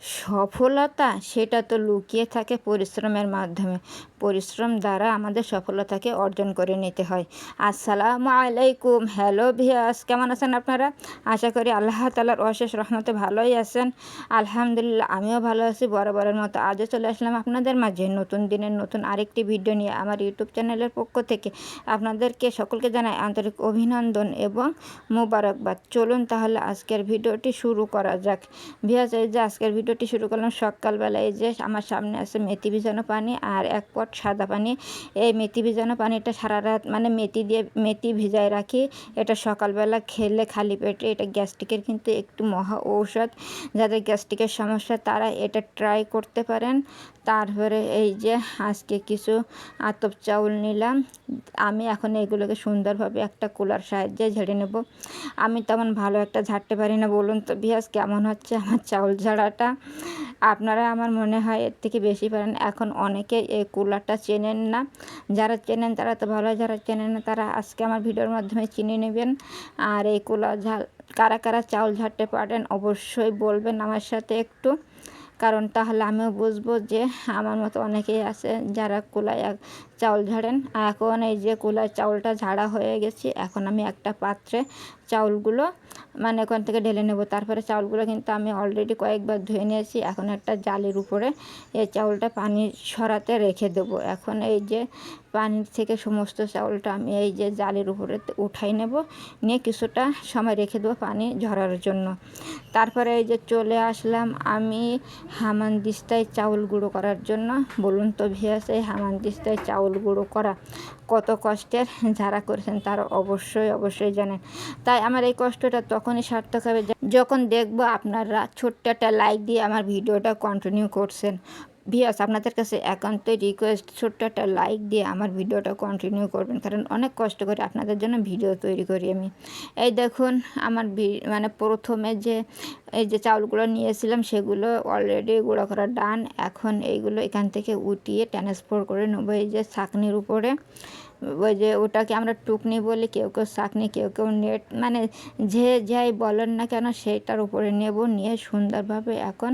সফলতা সেটা তো লুকিয়ে থাকে পরিশ্রমের মাধ্যমে। পরিশ্রম দ্বারা আমাদের সফলতাকে অর্জন করে নিতে হয়। আসসালামু আলাইকুম। হ্যালো ভিয়াস, কেমন আছেন আপনারা? আশা করি আল্লাহ তালার অশেষ রহমতে ভালোই আছেন। আলহামদুলিল্লাহ, আমিও ভালো আছি। বরাবরের মতো আজও চলে আসলাম আপনাদের মাঝে নতুন দিনের নতুন আরেকটি ভিডিও নিয়ে আমার ইউটিউব চ্যানেলের পক্ষ থেকে। আপনাদেরকে সকলকে জানাই আন্তরিক অভিনন্দন এবং মোবারকবাদ। চলুন তাহলে আজকের ভিডিওটি শুরু করা যাক। ভিয়াস, এই যে আজকের ভিডিও ভিডিওটি শুরু করলাম সকালবেলায় যে আমার সামনে আছে মেথি ভিজানো পানি আর এক পট সাদা পানি। এই মেথি ভিজানো পানিটা সারা রাত মানে মেথি দিয়ে মেথি ভিজায় রাখি। এটা সকালবেলা খেলে খালি পেটে। এটা গ্যাস্ট্রিকের কিন্তু একটু মহা ঔষধ। যাদের গ্যাস্ট্রিকের সমস্যা, তারা এটা ট্রাই করতে পারেন। তারপরে এই যে আজকে কিছু আতপ চাউল নিলাম। আমি এখন এগুলোকে সুন্দরভাবে একটা কুলার সাহায্যে ঝেড়ে নেব। আমি তেমন ভালো একটা ঝাড়তে পারি না, বলুন তো বিয়াস কেমন হচ্ছে আমার চাউল ঝাড়াটা? আপনারা আমার মনে হয় এর থেকে বেশি পারেন। এখন অনেকে এই কুলারটা চেনেন না। যারা চেনেন তারা তো ভালো, যারা চেনেন না তারা আজকে আমার ভিডিওর মাধ্যমে চিনে নেবেন। আর এই কুলার ঝাল, কারা কারা চাউল ঝাড়তে পারেন অবশ্যই বলবেন আমার সাথে একটু। কারণ তাহলে আমিও বুঝব যে আমার মতো অনেকেই আছে যারা কুলায় চাউল ঝাড়েন। এখন এই যে কুলায় চাউলটা ঝাড়া হয়ে গেছে, এখন আমি একটা পাত্রে চাউলগুলো মানে ওখান থেকে ঢেলে নেব। তারপরে চাউলগুলো কিন্তু আমি অলরেডি কয়েকবার ধুয়ে নিয়েছি, এখন একটা জালের উপরে এই চাউলটা পানি সরাতে রেখে দেবো। এখন এই যে পানির থেকে সমস্ত চাউলটা আমি এই যে জালের উপরে উঠাই নেব, নিয়ে কিছুটা সময় রেখে দেবো পানি ঝরার জন্য। তারপরে এই যে চলে আসলাম আমি হামান দিস্তায় চাউল গুঁড়ো করার জন্য। বলুন তো ভিয়াস এই হামান দিস্তায় চাউল গুঁড়ো করা কত কষ্টের যারা করেছেন তারা অবশ্যই অবশ্যই জানেন। তাই আমার এই কষ্টটা তখনই সার্থক হবে যখন দেখব আপনারা ছোট্ট একটা লাইক দিয়ে আমার ভিডিওটা কন্টিনিউ করছেন। ভিয়াস আপনাদের কাছে একান্তই রিকোয়েস্ট ছোট্ট একটা লাইক দিয়ে আমার ভিডিওটা কন্টিনিউ করবেন, কারণ অনেক কষ্ট করে আপনাদের জন্য ভিডিও তৈরি করি আমি। এই দেখুন, আমার মানে প্রথমে যে, এই যে চাউলগুলো নিয়েছিলাম, সেগুলো অলরেডি গুঁড়ো করা ডান এখন এইগুলো এখান থেকে উঠিয়ে ট্রান্সফার করে নেব, এই যে ছাঁকনির উপরে। ওই যে ওটাকে আমরা টুকনি বলি, কেউ কেউ শাকনি, কেউ কেউ নেট মানে যে যাই বলেন না কেন সেইটার উপরে নেব, নিয়ে সুন্দরভাবে এখন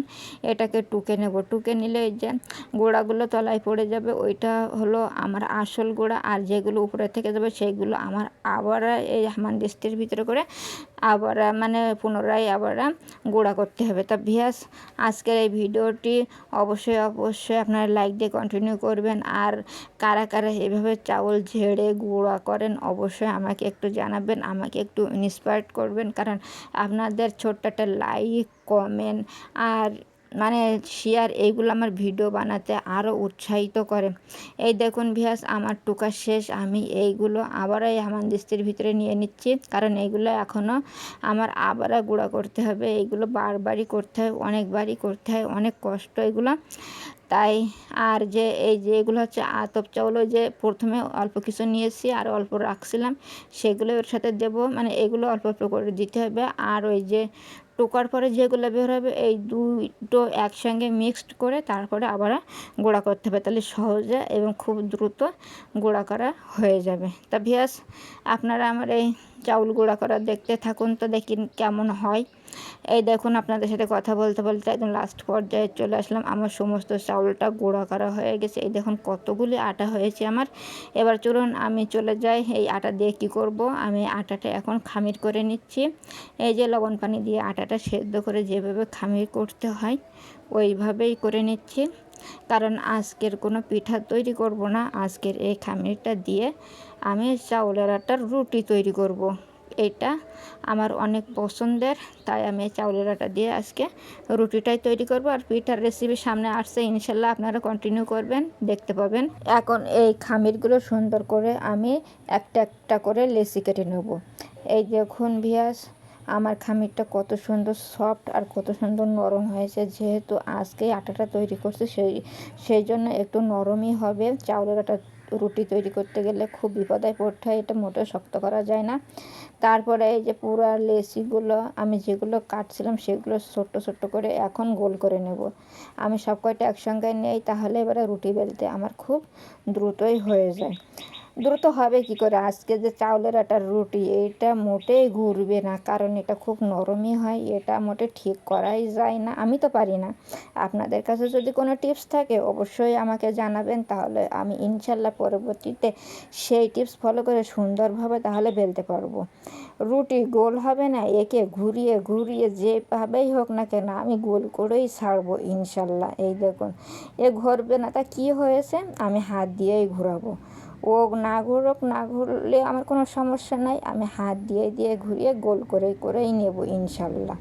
এটাকে টুকে নেব। টুকে নিলে এই যে গোড়াগুলো তলায় পড়ে যাবে, ওইটা হলো আমার আসল গোড়া, আর যেগুলো উপরে থেকে যাবে সেইগুলো আমার আবার এই হামান হামানদিস্তির ভিতরে করে আবার মানে পুনরায় আবার গোড়া করতে হবে। তা ভিয়াস, আজকের এই ভিডিওটি অবশ্যই অবশ্যই আপনারা লাইক দিয়ে কন্টিনিউ করবেন। আর কারা কারা এভাবে চাউল ঝেড়ে গুঁড়া করেন, অবশ্যই আমাকে একটু জানাবেন। আমাকে একটু ইন্সপায়ার্ড করবেন। কারণ আপনাদের ছোট্ট একটা লাইক কমেন্ট আর মানে শেয়ার এইগুলো আমার ভিডিও বানাতে আরও উৎসাহিত করে। এই দেখুন ভিয়াস আমার টুকা শেষ। আমি এইগুলো আবার এই হামানদিস্তির ভিতরে নিয়ে নিচ্ছি। কারণ এইগুলো এখনও আমার আবার গুঁড়া করতে হবে। এইগুলো বারবারই করতে হয়, অনেকবারই করতে হয়, অনেক কষ্ট এগুলো। তাই আর যে, এই যে এগুলো হচ্ছে আতপ চাউল যে প্রথমে অল্প কিছু নিয়েছি আর অল্প রাখছিলাম। সেগুলো ওর সাথে দেবো। মানে এগুলো অল্প অল্প করে দিতে হবে। আর ওই যে টোকার পরে যেগুলো বের হবে, এই দুটো একসঙ্গে মিক্সড করে তারপরে আবার গোড়া করতে হবে। তাহলে সহজে এবং খুব দ্রুত গোড়া করা হয়ে যাবে। তা ভিয়াস আপনারা আমার এই চাউল গুঁড়া করা দেখতে থাকুন তো দেখি কেমন হয়। এই দেখুন আপনাদের সাথে কথা বলতে বলতে একদম লাস্ট পর্যায়ে চলে আসলাম। আমার সমস্ত চাউলটা গুঁড়া করা হয়ে গেছে। এই দেখুন কতগুলি আটা হয়েছে আমার। এবার চলুন আমি চলে যাই। এই আটা দিয়ে কি করব? আমি আটাটা এখন খামির করে নিচ্ছি। এই যে লবণ পানি দিয়ে আটাটা সেদ্ধ করে যেভাবে খামির করতে হয়, ওইভাবেই করে নিচ্ছি। কারণ আজকের কোনো পিঠা তৈরি করব না। আজকের এই খামিরটা দিয়ে আমি চাউলের আটার রুটি তৈরি করব। এটা আমার অনেক পছন্দের, তাই আমি চাউলের আটা দিয়ে আজকে রুটিটাই তৈরি করব আর পিঠার রেসিপি সামনে আসছে। ইনশাল্লাহ আপনারা কন্টিনিউ করবেন, দেখতে পাবেন। এখন এই খামিরগুলো সুন্দর করে আমি একটা একটা করে লেসি কেটে নেব। এই দেখুন ভিয়াস, আমার খামিরটা কত সুন্দর সফট আর কত সুন্দর নরম হয়েছে। যেহেতু আজকে আটাটা তৈরি করছে, সেই সেই জন্য একটু নরমই হবে। চাউলের আটা রুটি তৈরি করতে গেলে খুব বিপদায় পড়তে হয়, এটা মোটেও শক্ত করা যায় না। তারপরে এই যে পুরো লেসিগুলো, আমি যেগুলো কাটছিলাম সেগুলো ছোট্ট ছোট্ট করে এখন গোল করে নেব। আমি সব কয়টা একসঙ্গে নেই, তাহলে এবারে রুটি বেলতে আমার খুব দ্রুতই হয়ে যায়। দ্রুত হবে কি করে? আজকে যে চাউলের একটা রুটি, এটা মোটেই ঘুরবে না, কারণ এটা খুব নরমই হয়, এটা মোটে ঠিক করাই যায় না, আমি তো পারি না। আপনাদের কাছে যদি কোনো টিপস থাকে, অবশ্যই আমাকে জানাবেন, তাহলে আমি ইনশাল্লাহ পরবর্তীতে সেই টিপস ফলো করে সুন্দরভাবে তাহলে বেলতে পারব। রুটি গোল হবে না, একে ঘুরিয়ে ঘুরিয়ে যেভাবেই হোক না কেন, আমি গোল করেই ছাড়বো ইনশাল্লাহ। এই দেখুন, এ ঘুরবে না, তা কী হয়েছে? আমি হাত দিয়েই ঘোরাবো। ও না ঘুরুক, না ঘুরলে আমার কোনো সমস্যা নাই। আমি হাত দিয়ে দিয়ে ঘুরিয়ে গোল করে, করেই নেব ইনশাল্লাহ।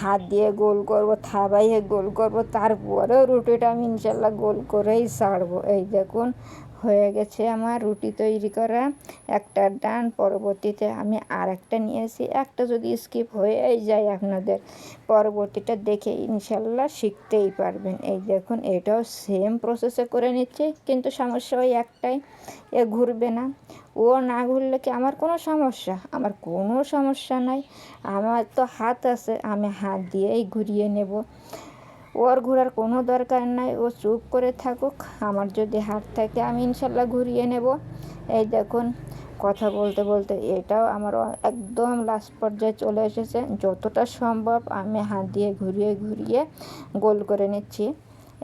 হাত দিয়ে গোল করব থাবাইয়ে গোল করব, তারপরেও রুটিটা আমি ইনশাল্লাহ গোল করেই ছাড়বো এই দেখুন হয়ে গেছে আমার রুটি তৈরি করা। একটা ডান, পরবর্তীতে আমি আর একটা নিয়েছি একটা যদি স্কিপ হয়েই যায় আপনাদের, পরবর্তীটা দেখে ইনশাল্লাহ শিখতেই পারবেন। এই দেখুন, এটাও সেম প্রসেসে করে নিচ্ছি, কিন্তু সমস্যা ওই একটাই, এ ঘুরবে না। ও না ঘুরলে কি আমার কোনো সমস্যা? আমার কোনো সমস্যা নাই। আমার তো হাত আছে, আমি হাত দিয়েই ঘুরিয়ে নেব। ওর ঘোরার কোনো দরকার নাই, ও চুপ করে থাকুক। আমার যদি হাত থাকে, আমি ইনশাল্লাহ ঘুরিয়ে নেব। এই দেখুন, কথা বলতে বলতে এটাও আমার একদম লাস্ট পর্যায়ে চলে এসেছে। যতটা সম্ভব আমি হাত দিয়ে ঘুরিয়ে ঘুরিয়ে গোল করে নিচ্ছি।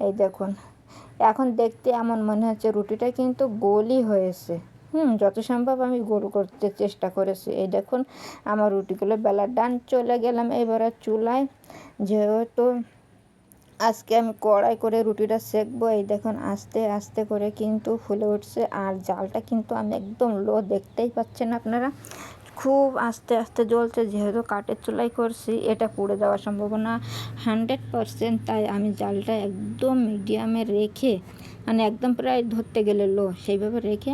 এই দেখুন, এখন দেখতে এমন মনে হচ্ছে রুটিটা কিন্তু গোলই হয়েছে। হুম, যত সম্ভব আমি গোল করতে চেষ্টা করেছি। এই দেখুন, আমার রুটিগুলো বেলার ডান চলে গেলাম, এবারে চুলায়। যেহেতু আজকে আমি কড়াই করে রুটিটা সেকবো। এই দেখুন, আস্তে আস্তে করে কিন্তু ফুলে উঠছে। আর জালটা কিন্তু আমি একদম লো দেখতেই পাচ্ছেন আপনারা। খুব আস্তে আস্তে জ্বলছে, যেহেতু কাঠের চুলাই করছি, এটা পুড়ে যাওয়ার সম্ভাবনা হান্ড্রেড পারসেন্ট তাই আমি জালটা একদম মিডিয়ামে রেখে মানে একদম প্রায় ধরতে গেলে লো সেইভাবে রেখে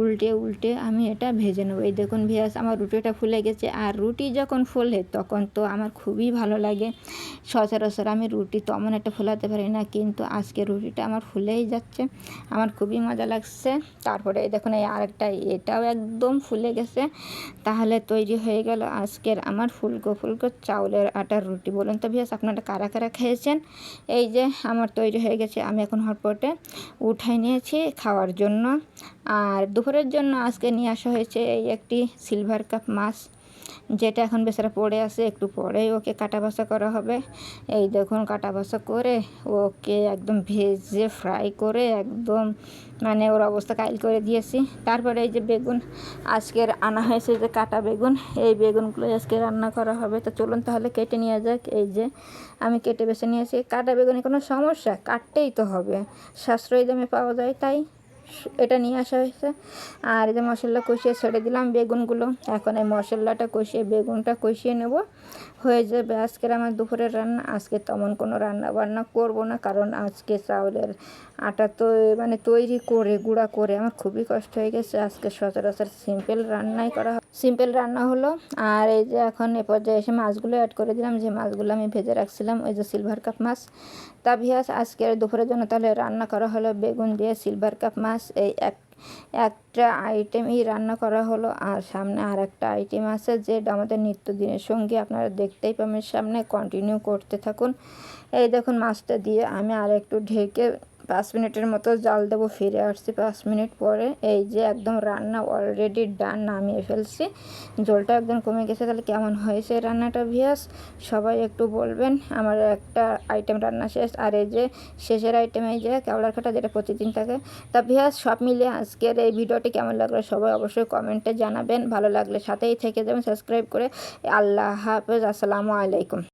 উল্টে উল্টে আমি এটা ভেজে নেব। এই দেখুন ভিয়াস আমার রুটিটা ফুলে গেছে, আর রুটি যখন ফোলে, তখন তো আমার খুবই ভালো লাগে। সচরাচর আমি রুটি তেমন একটা ফোলাতে পারি না, কিন্তু আজকে রুটিটা আমার ফুলেই যাচ্ছে, আমার খুবই মজা লাগছে। তারপরে এই দেখুন, এই আরেকটা, এটাও একদম ফুলে গেছে। তাহলে তৈরি হয়ে গেল আজকের আমার ফুলকো ফুলকো চাউলের আটার রুটি। বলুন তো ভিয়াস আপনারা কারা কারা খেয়েছেন? এই যে আমার তৈরি হয়ে গেছে, আমি এখন হটপটে উঠাই নিয়েছি খাওয়ার জন্য। আর দুপুরের জন্য আজকে নিয়ে আসা হয়েছে এই একটি সিলভার কাপ মাছ। যেটা এখন বেচারা পড়ে আছে, একটু পরেই ওকে কাটা বাসা করা হবে। এই দেখুন কাটা বাসা করে ওকে একদম ভেজে ফ্রাই করে একদম মানে ওর অবস্থা কাইল করে দিয়েছি। তারপরে এই যে বেগুন আজকের আনা হয়েছে যে কাটা বেগুন, এই বেগুনগুলো আজকে রান্না করা হবে। তো চলুন তাহলে কেটে নিয়ে যাক। এই যে আমি কেটে বেছে নিয়েছি। কাটা বেগুনে কোনো সমস্যা? কাটতেই তো হবে। সাশ্রয়ী দামে পাওয়া যায় তাই। এটা নিয়ে আসা হয়েছে। আর যে মশলা কষিয়ে ছেড়ে দিলাম বেগুনগুলো। এখন এই মশলাটা কষিয়ে, বেগুনটা কষিয়ে নেব। হয়ে যাবে। আজকের আমার দুপুরের রান্না, আজকে তেমন কোনো রান্না বান্না করব না, কারণ আজকে চাউলের আটা তো মানে তৈরি করে, গুঁড়া করে আমার খুবই কষ্ট হয়ে গেছে। আজকে সচরাচর সিম্পল রান্নাই করা সিম্পল রান্না হলো, আর এই যে এখন এ পর্যায়ে এসে মাছগুলো অ্যাড করে দিলাম। যে মাছগুলো আমি ভেজে রাখছিলাম, ওই যে সিলভার কাপ মাছ। তা ভিয়াস আজকের দুপুরের জন্য তাহলে রান্না করা হলো বেগুন দিয়ে সিলভার কাপ মাছ। এই এক একটা আইটেমই রান্না করা হলো, আর সামনে আর একটা আইটেম আছে যেটা আমাদের নিত্যদিনের সঙ্গে আপনারা দেখতেই পাবেন। সামনে কন্টিনিউ করতে থাকুন। এই দেখুন, মাছটা দিয়ে আমি আর একটু ঢেকে পাঁচ মিনিটের মতো জাল দেবো, ফিরে আসছি পাঁচ মিনিট পরে। এই যে একদম রান্না অলরেডি ডান নামিয়ে ফেলছি। জলটা একদম কমে গেছে, তাহলে কেমন হয়েছে রান্নাটা ভিয়াস? সবাই একটু বলবেন, আমার একটা আইটেম রান্না শেষ। আর এই যে শেষের আইটেম এই যে কেওড়ার খাটা যেটা প্রতিদিন থাকে। তা ভিয়াস, সব মিলিয়ে আজকের এই ভিডিওটি কেমন লাগল সবাই অবশ্যই কমেন্টে জানাবেন। ভালো লাগলে সাথেই থেকে যাবেন সাবস্ক্রাইব করে। আল্লাহ হাফেজ, আসসালামু আলাইকুম।